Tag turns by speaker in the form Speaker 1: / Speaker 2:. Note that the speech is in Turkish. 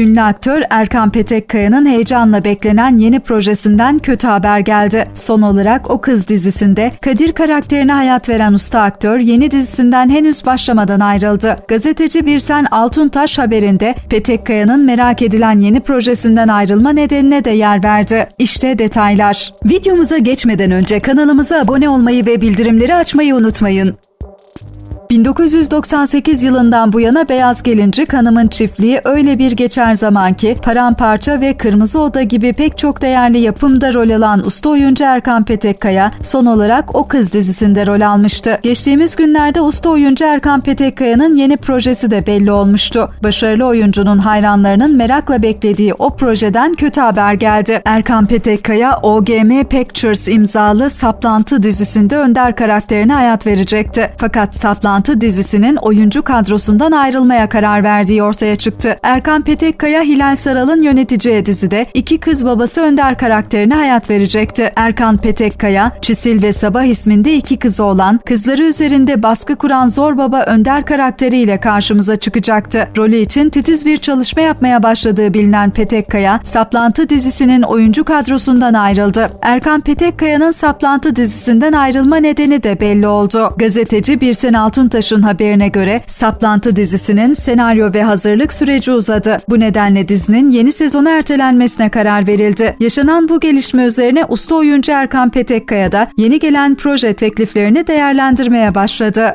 Speaker 1: Ünlü aktör Erkan Petekkaya'nın heyecanla beklenen yeni projesinden kötü haber geldi. Son olarak O Kız dizisinde Kadir karakterine hayat veren usta aktör yeni dizisinden henüz başlamadan ayrıldı. Gazeteci Birsen Altuntaş haberinde Petekkaya'nın merak edilen yeni projesinden ayrılma nedenine de yer verdi. İşte detaylar. Videomuza geçmeden önce kanalımıza abone olmayı ve bildirimleri açmayı unutmayın. 1998 yılından bu yana Beyaz Gelincik Hanım'ın çiftliği öyle bir geçer zaman ki Paramparça ve Kırmızı Oda gibi pek çok değerli yapımda rol alan usta oyuncu Erkan Petekkaya son olarak O Kız dizisinde rol almıştı. Geçtiğimiz günlerde usta oyuncu Erkan Petekkaya'nın yeni projesi de belli olmuştu. Başarılı oyuncunun hayranlarının merakla beklediği o projeden kötü haber geldi. Erkan Petekkaya OGM Pictures imzalı Saplantı dizisinde Önder karakterine hayat verecekti. Fakat Saplantı dizisinin oyuncu kadrosundan ayrılmaya karar verdiği ortaya çıktı. Erkan Petekkaya Hilal Saral'ın yöneteceği dizide iki kız babası Önder karakterine hayat verecekti. Erkan Petekkaya, Çisil ve Sabah isminde iki kızı olan, kızları üzerinde baskı kuran Zor Baba Önder karakteriyle karşımıza çıkacaktı. Rolü için titiz bir çalışma yapmaya başladığı bilinen Petekkaya, Saplantı dizisinin oyuncu kadrosundan ayrıldı. Erkan Petekkaya'nın Saplantı dizisinden ayrılma nedeni de belli oldu. Gazeteci Birsen Altuntaş'ın haberine göre Saplantı dizisinin senaryo ve hazırlık süreci uzadı. Bu nedenle dizinin yeni sezona ertelenmesine karar verildi. Yaşanan bu gelişme üzerine usta oyuncu Erkan Petekkaya da yeni gelen proje tekliflerini değerlendirmeye başladı.